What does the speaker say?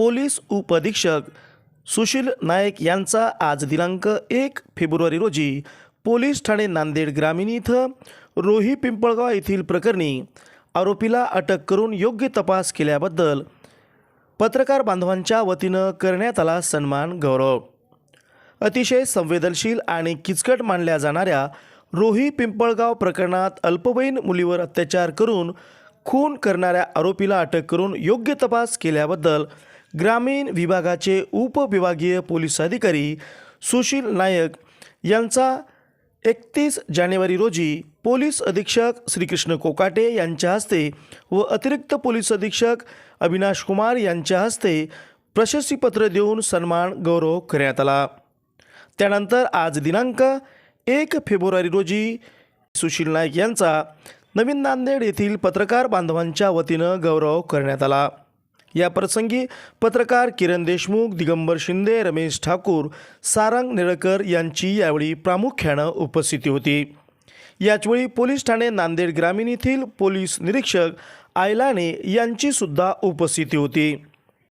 Police उपअधीक्षक सुशील नाईक यांचा आज दिनांक एक फेब्रुवारी रोजी पोलीस ठाणे नांदेड ग्रामीण इथं रोही पिंपळगाव येथील प्रकरणी आरोपीला अटक करून योग्य तपास केल्याबद्दल पत्रकार बांधवांच्या वतीनं करण्यात आला सन्मान गौरव. अतिशय संवेदनशील आणि किचकट मानल्या जाणाऱ्या रोही पिंपळगाव प्रकरणात अल्पवयीन मुलीवर अत्याचार करून खून करणाऱ्या आरोपीला अटक करून योग्य तपास केल्याबद्दल ग्रामीण विभागाचे उपविभागीय पोलीस अधिकारी सुशील नायक यांचा एकतीस जानेवारी रोजी पोलीस अधीक्षक श्रीकृष्ण कोकाटे यांच्या हस्ते व अतिरिक्त पोलीस अधीक्षक अविनाश कुमार यांच्या हस्ते प्रशस्तीपत्र देऊन सन्मान गौरव करण्यात आला. त्यानंतर आज दिनांक एक फेब्रुवारी रोजी सुशील नाईक यांचा नवीन नांदेड येथील पत्रकार बांधवांच्या वतीनं गौरव करण्यात आला. या प्रसंगी पत्रकार किरण देशमुख दिगंबर शिंदे रमेश ठाकूर सारंग निळकर यांची यावेळी प्रामुख्यानं उपस्थिती होती. याचवेळी पोलीस ठाणे नांदेड ग्रामीण येथील पोलीस निरीक्षक आयलाने यांची सुद्धा उपस्थिती होती.